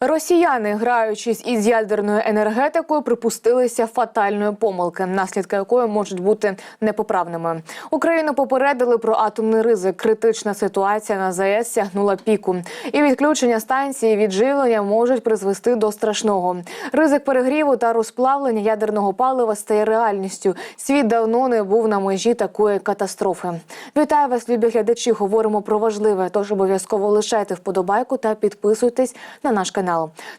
Росіяни, граючись із ядерною енергетикою, припустилися фатальної помилки, наслідки якої можуть бути непоправними. Україну попередили про атомний ризик. Критична ситуація на ЗАЕС сягнула піку, і відключення станції від живлення можуть призвести до страшного. Ризик перегріву та розплавлення ядерного палива стає реальністю. Світ давно не був на межі такої катастрофи. Вітаю вас, любі глядачі. Говоримо про важливе. Тож обов'язково лишайте вподобайку та підписуйтесь на наш канал.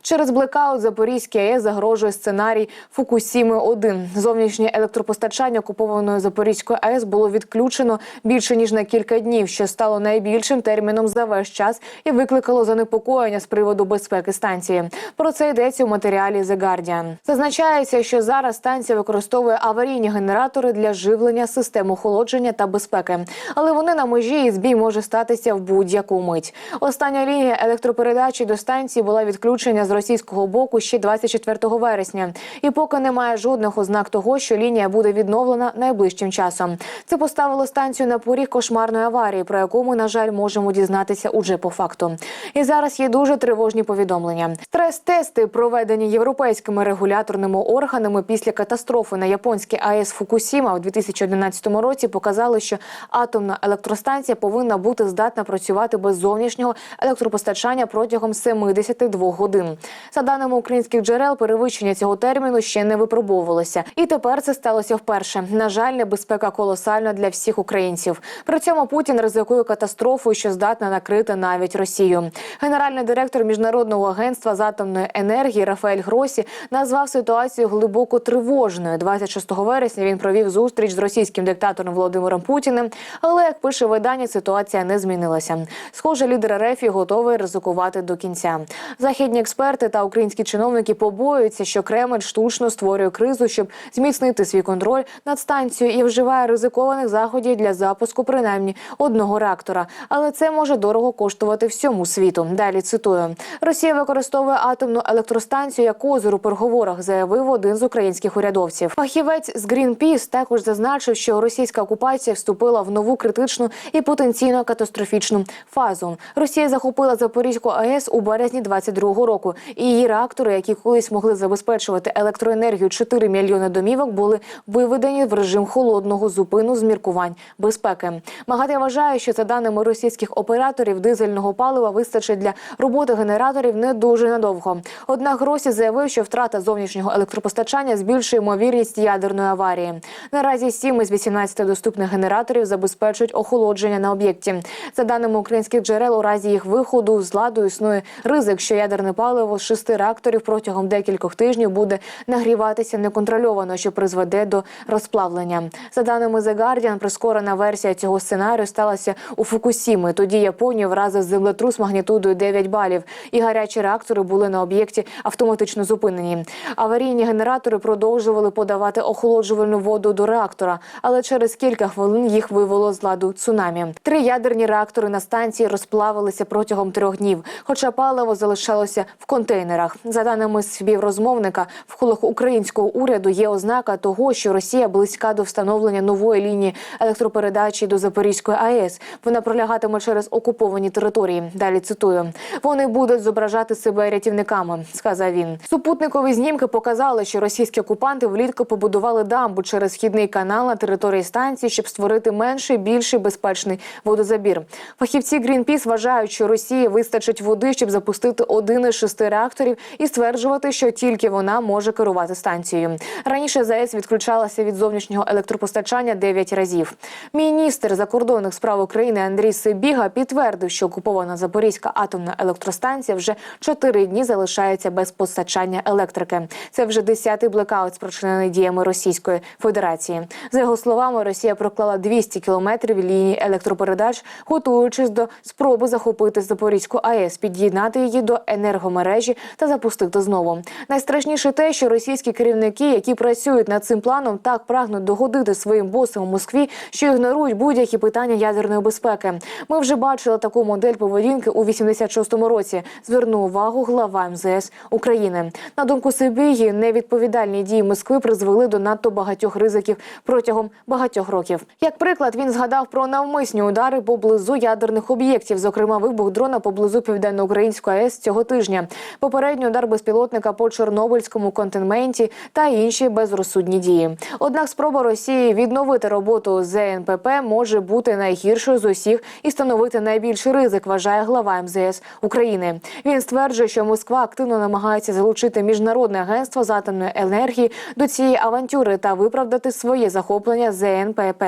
Через блекаут Запорізькій АЕС загрожує сценарій Фукусіми 1 Зовнішнє електропостачання окупованої Запорізької АЕС було відключено більше ніж на кілька днів, що стало найбільшим терміном за весь час і викликало занепокоєння з приводу безпеки станції. Про це йдеться у матеріалі The Guardian. Зазначається, що зараз станція використовує аварійні генератори для живлення систем охолодження та безпеки, але вони на межі і збій може статися в будь-яку мить. Остання лінія електропередачі до станції була відключена з російського боку ще 24 вересня, і поки немає жодних ознак того, що лінія буде відновлена найближчим часом. Це поставило станцію на поріг кошмарної аварії, про яку ми, на жаль, можемо дізнатися уже по факту. І зараз є дуже тривожні повідомлення. Стрес-тести, проведені європейськими регуляторними органами після катастрофи на японській АЕС Фукусіма у 2011 році, показали, що атомна електростанція повинна бути здатна працювати без зовнішнього електропостачання протягом 72 годин. За даними українських джерел, перевищення цього терміну ще не випробовувалося, і тепер це сталося вперше. На жаль, небезпека колосальна для всіх українців. При цьому Путін ризикує катастрофою, що здатна накрити навіть Росію. Генеральний директор міжнародного агентства з атомної енергії Рафаель Гросі назвав ситуацію глибоко тривожною. 26 вересня він провів зустріч з російським диктатором Володимиром Путіним. Але як пише видання, ситуація не змінилася. Схоже, лідер РФ готовий ризикувати до кінця. Західні експерти та українські чиновники побоюються, що Кремль штучно створює кризу, щоб зміцнити свій контроль над станцією і вживає ризикованих заходів для запуску принаймні одного реактора. Але це може дорого коштувати всьому світу. Далі цитую: Росія використовує атомну електростанцію як козир у переговорах, заявив один з українських урядовців. Фахівець з Greenpeace також зазначив, що російська окупація вступила в нову критичну і потенційно катастрофічну фазу. Росія захопила Запорізьку АЕС у березні 22-го року. І її реактори, які колись могли забезпечувати електроенергію 4 мільйони домівок, були виведені в режим холодного зупину з міркувань безпеки. МАГАТЕ вважає, що за даними російських операторів, дизельного палива вистачить для роботи генераторів не дуже надовго. Однак Гросі заявив, що втрата зовнішнього електропостачання збільшує ймовірність ядерної аварії. Наразі 7 із 18 доступних генераторів забезпечують охолодження на об'єкті. За даними українських джерел, у разі їх виходу з ладу існує ризик, що ядерне паливо з шести реакторів протягом декількох тижнів буде нагріватися неконтрольовано, що призведе до розплавлення. За даними The Guardian, прискорена версія цього сценарію сталася у Фукусіми. Тоді Японію вразив землетрус магнітудою 9 балів, і гарячі реактори були на об'єкті автоматично зупинені. Аварійні генератори продовжували подавати охолоджувальну воду до реактора, але через кілька хвилин їх вивело з ладу цунамі. Три ядерні реактори на станції розплавилися протягом трьох днів, хоча паливо залишалося в контейнерах. За даними співрозмовника, в колах українського уряду є ознака того, що Росія близька до встановлення нової лінії електропередачі до Запорізької АЕС. Вона пролягатиме через окуповані території. Далі цитую: вони будуть зображати себе рятівниками, сказав він. Супутникові знімки показали, що російські окупанти влітку побудували дамбу через східний канал на території станції, щоб створити менший, більший безпечний водозабір. Фахівці Greenpeace вважають, що Росії вистачить води, щоб запустити один із шести реакторів і стверджувати, що тільки вона може керувати станцією. Раніше ЗАЕС відключалася від зовнішнього електропостачання 9 разів. Міністр закордонних справ України Андрій Сибіга підтвердив, що окупована Запорізька атомна електростанція вже 4 дні залишається без постачання електрики. Це вже 10-й блекаут, спричинений діями Російської Федерації. За його словами, Росія проклала 200 кілометрів лінії електропередач, готуючись до спроби захопити Запорізьку АЕС, під'єднати її до енергомережі та запустити знову. Найстрашніше те, що російські керівники, які працюють над цим планом, так прагнуть догодити своїм босам у Москві, що ігнорують будь-які питання ядерної безпеки. Ми вже бачили таку модель поведінки у 86-му році. Звернув увагу глава МЗС України. На думку Сибіги, невідповідальні дії Москви призвели до надто багатьох ризиків протягом багатьох років. Як приклад, він згадав про навмисні удари поблизу ядерних об'єктів, зокрема вибух дрона поблизу південноукраїнської АЕС цього тижня. Попередній удар безпілотника по Чорнобильському континенті та інші безрозсудні дії. Однак спроба Росії відновити роботу ЗНПП може бути найгіршою з усіх і становити найбільший ризик, вважає глава МЗС України. Він стверджує, що Москва активно намагається залучити міжнародне агентство з атомної енергії до цієї авантюри та виправдати своє захоплення ЗНПП.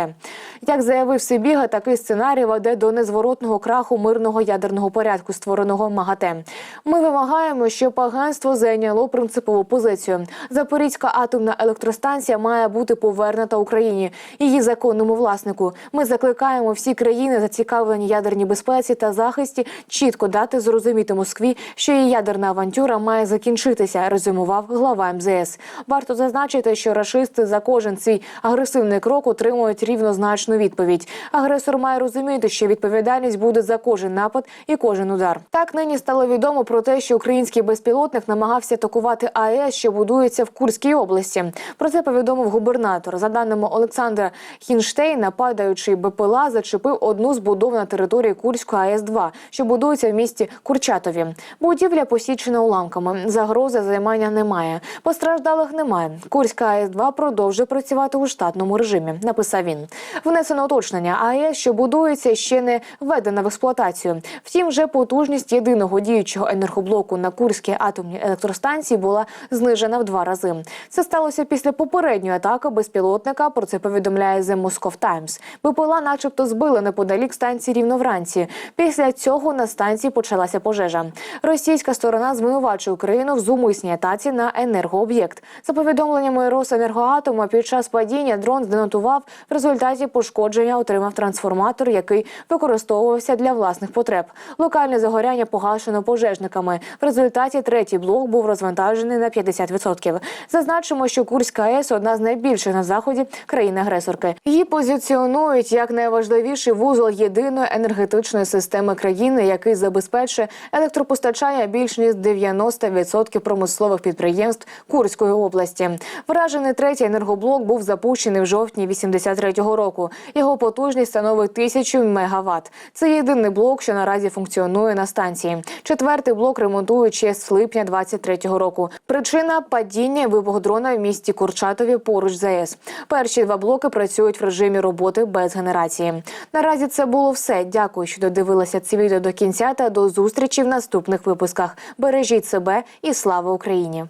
Як заявив Сибіга, такий сценарій веде до незворотного краху мирного ядерного порядку, створеного МАГАТЕ. Ми вимагаємо, щоб агентство зайняло принципову позицію. Запорізька атомна електростанція має бути повернута Україні, її законному власнику. Ми закликаємо всі країни, зацікавлені ядерній безпеці та захисті, чітко дати зрозуміти Москві, що її ядерна авантюра має закінчитися. Резюмував глава МЗС. Варто зазначити, що рашисти за кожен свій агресивний крок отримують рівнозначну відповідь. Агресор має розуміти, що відповідальність буде за кожен напад і кожен удар. Так нині стало відомо про те, що український безпілотник намагався атакувати АЕС, що будується в Курській області. Про це повідомив губернатор. За даними Олександра Хінштейна, падаючий БПЛА зачепив одну з будов на території Курської АЕС 2 що будується в місті Курчатові. Будівля посічена уламками. Загрози займання немає. Постраждалих немає. Курська АЕС 2 продовжує працювати у штатному режимі. Написав він. Внесено уточнення. АЕС, що будується, ще не введена в експлуатацію. Втім, вже потужність єдиного діючого енергоблоку на Курській атомній електростанції була знижена в два рази. Це сталося після попередньої атаки безпілотника. Про це повідомляє The Moscow Times. БПЛА, начебто, збили неподалік станції рівно вранці. Після цього на станції почалася пожежа. Російська сторона звинувачує Україну в зумисній атаці на енергооб'єкт. За повідомленнями Росенергоатома, під час падіння дрон зденотував в результаті пошкодження. Отримав трансформатор, який використовувався для власних потреб. Локальне загоряння погашено пожежниками. В результаті третій блок був розвантажений на 50%. Зазначимо, що Курська АЕС одна з найбільших на заході країни-агресорки. Її позиціонують як найважливіший вузол єдиної енергетичної системи країни, який забезпечує електропостачання більш ніж 90% промислових підприємств Курської області. Вражений третій енергоблок був запущений в жовтні 83-го року. Його потужність становить тисячу мегаватт. Це єдиний блок, що наразі функціонує на станції. Четвертий блок ремонтують ще з липня 23-го року. Причина падіння вибух дрона в місті Курчатові поруч ЗАЕС. Перші два блоки працюють в режимі роботи без генерації. Наразі це було все. Дякую, що додивилися ці відео до кінця та до зустрічі в наступних випусках. Бережіть себе і слава Україні!